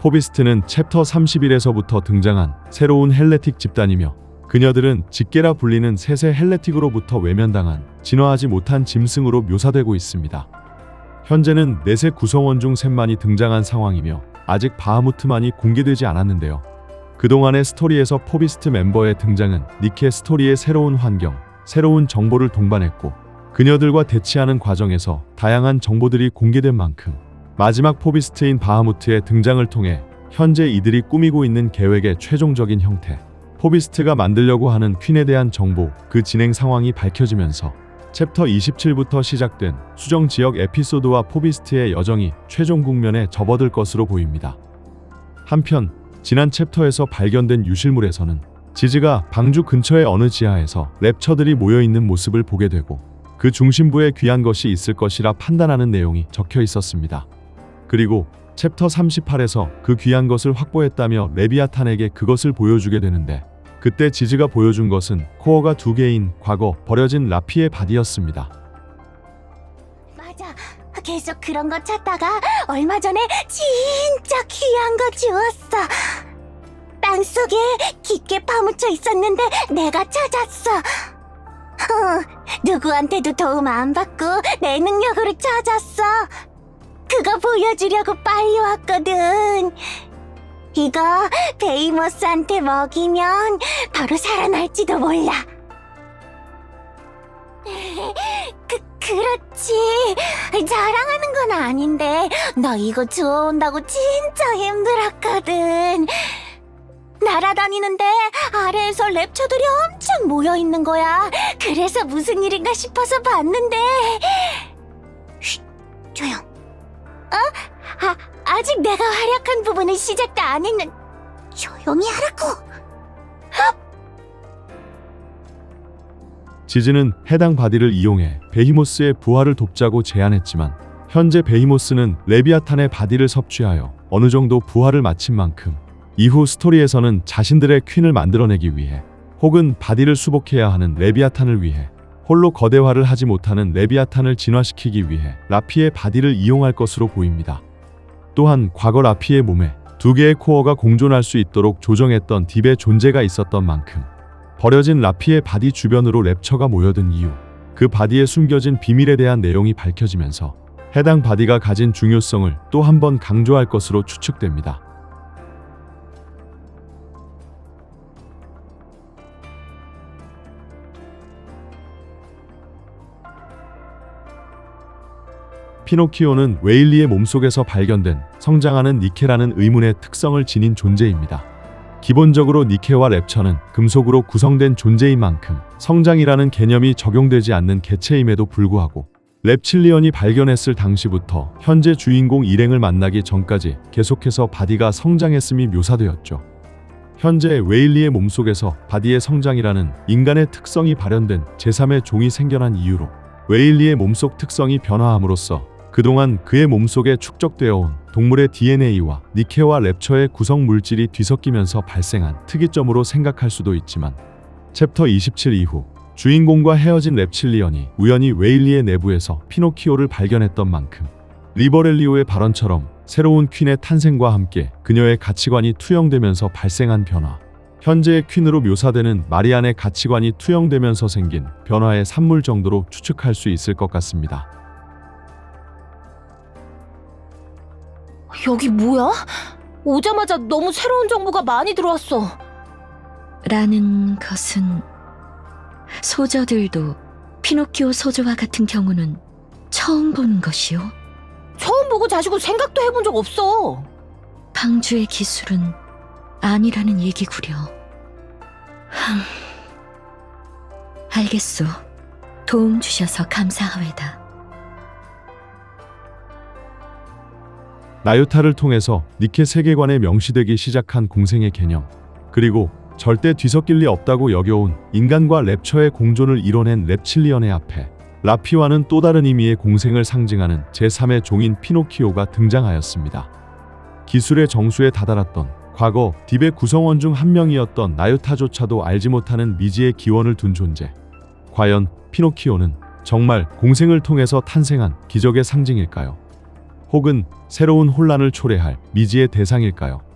포비스트는 챕터 31에서부터 등장한 새로운 헬레틱 집단이며 그녀들은 직계라 불리는 셋의 헬레틱으로부터 외면당한 진화하지 못한 짐승으로 묘사되고 있습니다. 현재는 넷의 구성원 중 셋만이 등장한 상황이며 아직 바하무트만이 공개되지 않았는데요. 그동안의 스토리에서 포비스트 멤버의 등장은 니케 스토리의 새로운 환경, 새로운 정보를 동반했고 그녀들과 대치하는 과정에서 다양한 정보들이 공개된 만큼 마지막 포비스트인 바하무트의 등장을 통해 현재 이들이 꾸미고 있는 계획의 최종적인 형태, 포비스트가 만들려고 하는 퀸에 대한 정보, 그 진행 상황이 밝혀지면서 챕터 27부터 시작된 수정 지역 에피소드와 포비스트의 여정이 최종 국면에 접어들 것으로 보입니다. 한편 지난 챕터에서 발견된 유실물에서는 지즈가 방주 근처의 어느 지하에서 랩처들이 모여 있는 모습을 보게 되고 그 중심부에 귀한 것이 있을 것이라 판단하는 내용이 적혀 있었습니다. 그리고 챕터 38에서 그 귀한 것을 확보했다며 레비아탄에게 그것을 보여주게 되는데 그때 지즈가 보여준 것은 코어가 두 개인 과거 버려진 라피의 바디였습니다. 맞아. 계속 그런 거 찾다가 얼마 전에 진짜 귀한 거 주웠어. 땅 속에 깊게 파묻혀 있었는데 내가 찾았어. 어, 누구한테도 도움 안 받고 내 능력으로 찾았어. 그거 보여주려고 빨리 왔거든. 이거 베이모스한테 먹이면 바로 살아날지도 몰라. 그, 그렇지. 자랑하는 건 아닌데, 나 이거 주워온다고 진짜 힘들었거든. 날아다니는데 아래에서 랩처들이 엄청 모여 있는 거야. 그래서 무슨 일인가 싶어서 봤는데. 쉿, 조용. 어? 아, 아직 내가 활약한 부분은 시작도 안 했는. 조용히 하라고. 지즈는 해당 바디를 이용해 베히모스의 부활을 돕자고 제안했지만 현재 베히모스는 레비아탄의 바디를 섭취하여 어느 정도 부활을 마친 만큼 이후 스토리에서는 자신들의 퀸을 만들어내기 위해 혹은 바디를 수복해야 하는 레비아탄을 위해 홀로 거대화를 하지 못하는 레비아탄을 진화시키기 위해 라피의 바디를 이용할 것으로 보입니다. 또한 과거 라피의 몸에 두 개의 코어가 공존할 수 있도록 조정했던 딥의 존재가 있었던 만큼 버려진 라피의 바디 주변으로 랩처가 모여든 이유, 그 바디에 숨겨진 비밀에 대한 내용이 밝혀지면서 해당 바디가 가진 중요성을 또 한 번 강조할 것으로 추측됩니다. 피노키오는 웨일리의 몸속에서 발견된 성장하는 니케라는 의문의 특성을 지닌 존재입니다. 기본적으로 니케와 랩처는 금속으로 구성된 존재인 만큼 성장이라는 개념이 적용되지 않는 개체임에도 불구하고 랩칠리언이 발견했을 당시부터 현재 주인공 일행을 만나기 전까지 계속해서 바디가 성장했음이 묘사되었죠. 현재 웨일리의 몸속에서 바디의 성장이라는 인간의 특성이 발현된 제3의 종이 생겨난 이유로 웨일리의 몸속 특성이 변화함으로써 그동안 그의 몸속에 축적되어 온 동물의 DNA와 니케와 랩처의 구성 물질이 뒤섞이면서 발생한 특이점으로 생각할 수도 있지만 챕터 27 이후 주인공과 헤어진 랩칠리언이 우연히 웨일리의 내부에서 피노키오를 발견했던 만큼 리버렐리오의 발언처럼 새로운 퀸의 탄생과 함께 그녀의 가치관이 투영되면서 발생한 변화 현재의 퀸으로 묘사되는 마리안의 가치관이 투영되면서 생긴 변화의 산물 정도로 추측할 수 있을 것 같습니다. 여기 뭐야? 오자마자 너무 새로운 정보가 많이 들어왔어. 라는 것은 소저들도 피노키오 소저와 같은 경우는 처음 보는 것이요. 처음 보고 자시고 생각도 해본 적 없어. 방주의 기술은 아니라는 얘기구려. 흠. 알겠소. 도움 주셔서 감사하외다. 나유타를 통해서 니케 세계관에 명시되기 시작한 공생의 개념, 그리고 절대 뒤섞일 리 없다고 여겨온 인간과 랩처의 공존을 이뤄낸 랩칠리언의 앞에 라피와는 또 다른 의미의 공생을 상징하는 제3의 종인 피노키오가 등장하였습니다. 기술의 정수에 다다랐던 과거 딥의 구성원 중 한 명이었던 나유타조차도 알지 못하는 미지의 기원을 둔 존재. 과연 피노키오는 정말 공생을 통해서 탄생한 기적의 상징일까요? 혹은 새로운 혼란을 초래할 미지의 대상일까요?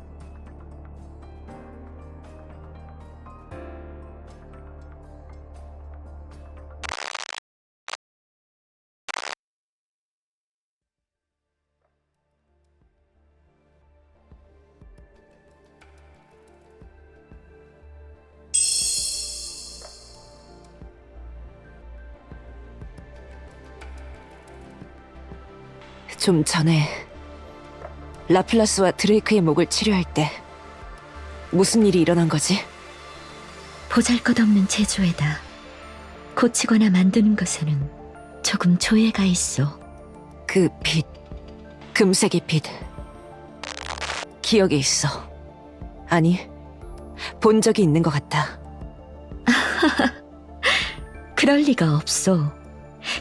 좀 전에 라플라스와 드레이크의 목을 치료할 때 무슨 일이 일어난 거지? 보잘것없는 제조에다 고치거나 만드는 것에는 조금 조예가 있어. 그 빛, 금색의 빛. 기억에 있어. 아니, 본 적이 있는 것 같다. 그럴 리가 없어.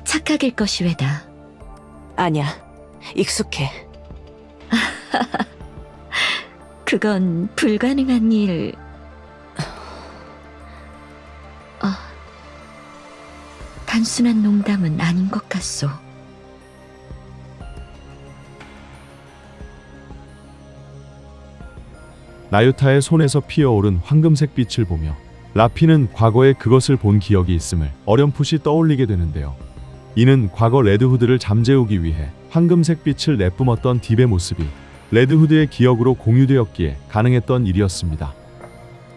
착각일 것이 왜다. 아니야, 익숙해. 그건 불가능한 일. 아, 단순한 농담은 아닌 것 같소. 나유타의 손에서 피어오른 황금색 빛을 보며 라피는 과거에 그것을 본 기억이 있음을 어렴풋이 떠올리게 되는데요. 이는 과거 레드후드를 잠재우기 위해 황금색 빛을 내뿜었던 딥의 모습이 레드후드의 기억으로 공유되었기에 가능했던 일이었습니다.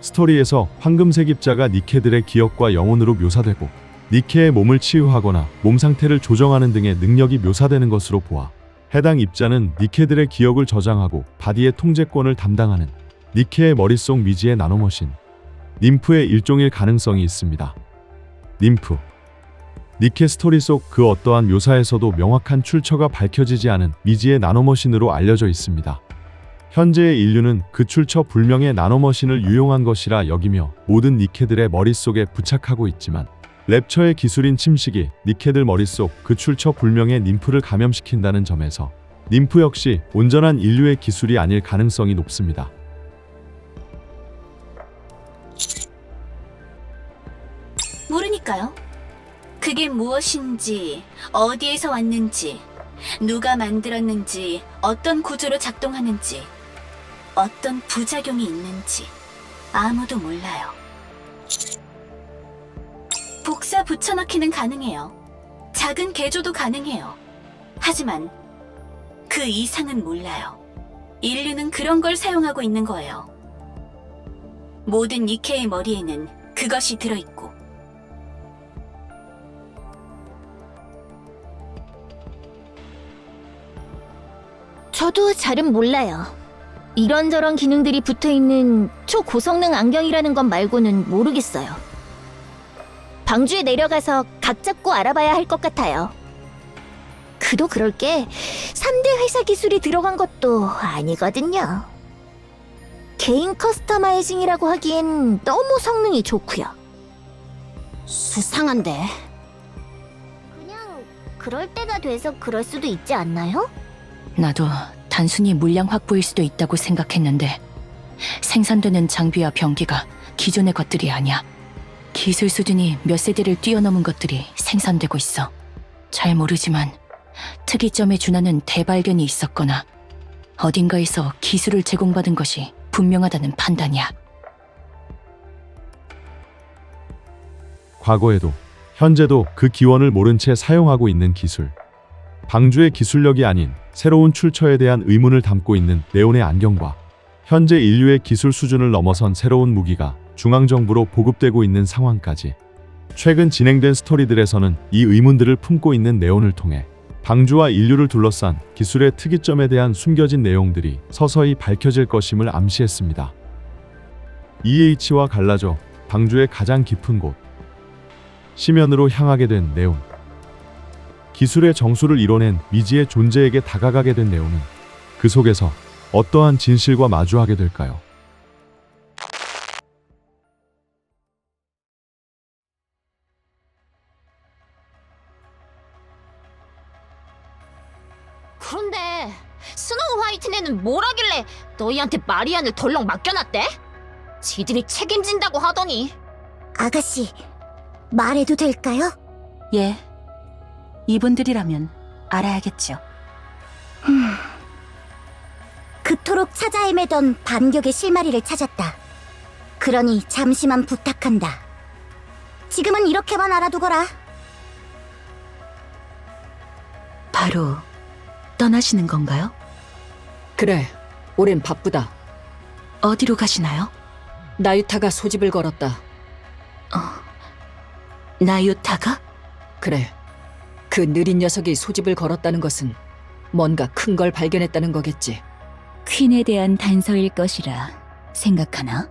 스토리에서 황금색 입자가 니케들의 기억과 영혼으로 묘사되고 니케의 몸을 치유하거나 몸 상태를 조정하는 등의 능력이 묘사되는 것으로 보아 해당 입자는 니케들의 기억을 저장하고 바디의 통제권을 담당하는 니케의 머릿속 미지의 나노머신 님프의 일종일 가능성이 있습니다. 님프 니케 스토리 속 그 어떠한 묘사에서도 명확한 출처가 밝혀지지 않은 미지의 나노머신으로 알려져 있습니다. 현재의 인류는 그 출처 불명의 나노머신을 유용한 것이라 여기며 모든 니케들의 머릿속에 부착하고 있지만 랩처의 기술인 침식이 니케들 머릿속 그 출처 불명의 님프를 감염시킨다는 점에서 님프 역시 온전한 인류의 기술이 아닐 가능성이 높습니다. 그게 무엇인지, 어디에서 왔는지, 누가 만들었는지, 어떤 구조로 작동하는지, 어떤 부작용이 있는지 아무도 몰라요. 복사 붙여넣기는 가능해요. 작은 개조도 가능해요. 하지만 그 이상은 몰라요. 인류는 그런 걸 사용하고 있는 거예요. 모든 니케의 머리에는 그것이 들어있고 저도 잘은 몰라요. 이런저런 기능들이 붙어 있는 초고성능 안경이라는 것 말고는 모르겠어요. 방주에 내려가서 각 잡고 알아봐야 할 것 같아요. 그도 그럴 게 3대 회사 기술이 들어간 것도 아니거든요. 개인 커스터마이징이라고 하기엔 너무 성능이 좋고요. 수상한데. 그냥 그럴 때가 돼서 그럴 수도 있지 않나요? 나도 단순히 물량 확보일 수도 있다고 생각했는데 생산되는 장비와 병기가 기존의 것들이 아니야. 기술 수준이 몇 세대를 뛰어넘은 것들이 생산되고 있어. 잘 모르지만 특이점에 준하는 대발견이 있었거나 어딘가에서 기술을 제공받은 것이 분명하다는 판단이야. 과거에도 현재도 그 기원을 모른 채 사용하고 있는 기술. 방주의 기술력이 아닌 새로운 출처에 대한 의문을 담고 있는 네온의 안경과 현재 인류의 기술 수준을 넘어선 새로운 무기가 중앙정부로 보급되고 있는 상황까지 최근 진행된 스토리들에서는 이 의문들을 품고 있는 네온을 통해 방주와 인류를 둘러싼 기술의 특이점에 대한 숨겨진 내용들이 서서히 밝혀질 것임을 암시했습니다. EH와 갈라져 방주의 가장 깊은 곳 심연으로 향하게 된 네온. 기술의 정수를 이뤄낸 미지의 존재에게 다가가게 된 네온은 그 속에서 어떠한 진실과 마주하게 될까요? 그런데 스노우 화이트네는 뭘 하길래 너희한테 마리안을 덜렁 맡겨놨대? 지들이 책임진다고 하더니 아가씨 말해도 될까요? 예. 이분들이라면 알아야겠죠. 음, 그토록 찾아 헤매던 반격의 실마리를 찾았다. 그러니 잠시만 부탁한다. 지금은 이렇게만 알아두거라. 바로 떠나시는 건가요? 그래, 올해는 바쁘다. 어디로 가시나요? 나유타가 소집을 걸었다. 나유타가? 그래, 그 느린 녀석이 소집을 걸었다는 것은 뭔가 큰 걸 발견했다는 거겠지. 퀸에 대한 단서일 것이라 생각하나?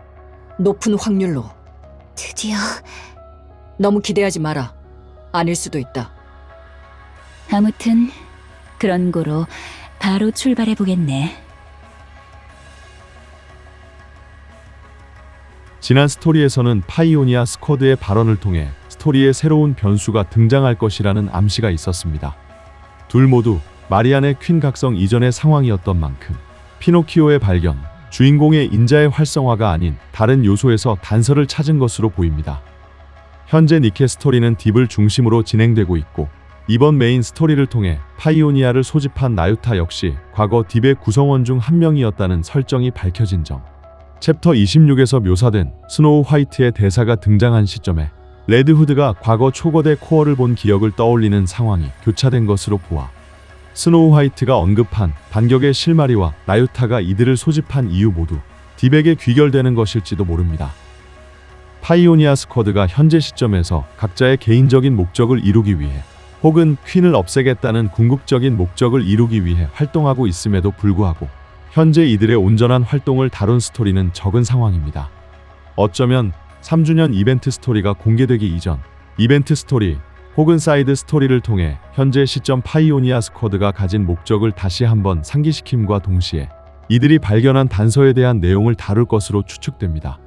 높은 확률로. 드디어 너무 기대하지 마라. 아닐 수도 있다. 아무튼 그런 고로 바로 출발해 보겠네. 지난 스토리에서는 파이오니아 스쿼드의 발언을 통해 스토리에 새로운 변수가 등장할 것이라는 암시가 있었습니다. 둘 모두 마리안의 퀸 각성 이전의 상황이었던 만큼 피노키오의 발견, 주인공의 인자의 활성화가 아닌 다른 요소에서 단서를 찾은 것으로 보입니다. 현재 니케 스토리는 딥을 중심으로 진행되고 있고 이번 메인 스토리를 통해 파이오니아를 소집한 나유타 역시 과거 딥의 구성원 중 한 명이었다는 설정이 밝혀진 점. 챕터 26에서 묘사된 스노우 화이트의 대사가 등장한 시점에 레드후드가 과거 초거대 코어를 본 기억을 떠올리는 상황이 교차된 것으로 보아 스노우 화이트가 언급한 반격의 실마리와 나유타가 이들을 소집한 이유 모두 딥에게 귀결되는 것일지도 모릅니다. 파이오니아 스쿼드가 현재 시점에서 각자의 개인적인 목적을 이루기 위해 혹은 퀸을 없애겠다는 궁극적인 목적을 이루기 위해 활동하고 있음에도 불구하고 현재 이들의 온전한 활동을 다룬 스토리는 적은 상황입니다. 어쩌면 3주년 이벤트 스토리가 공개되기 이전 이벤트 스토리 혹은 사이드 스토리를 통해 현재 시점 파이오니아 스쿼드가 가진 목적을 다시 한번 상기시킴과 동시에 이들이 발견한 단서에 대한 내용을 다룰 것으로 추측됩니다.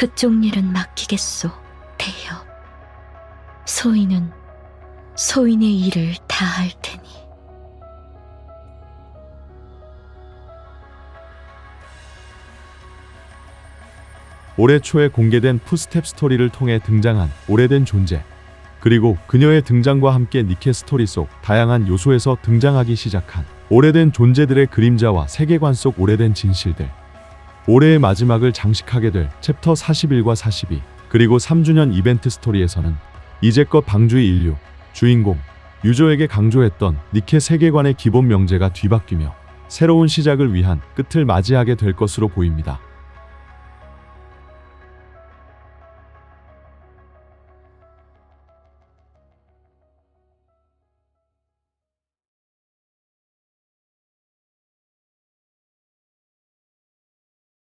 그쪽 일은 맡기겠소, 대여. 소인은 소인의 일을 다 할 테니. 올해 초에 공개된 푸스텝 스토리를 통해 등장한 오래된 존재, 그리고 그녀의 등장과 함께 니케 스토리 속 다양한 요소에서 등장하기 시작한 오래된 존재들의 그림자와 세계관 속 오래된 진실들. 올해의 마지막을 장식하게 될 챕터 41과 42, 그리고 3주년 이벤트 스토리에서는 이제껏 방주의 인류, 주인공, 유저에게 강조했던 니케 세계관의 기본 명제가 뒤바뀌며 새로운 시작을 위한 끝을 맞이하게 될 것으로 보입니다.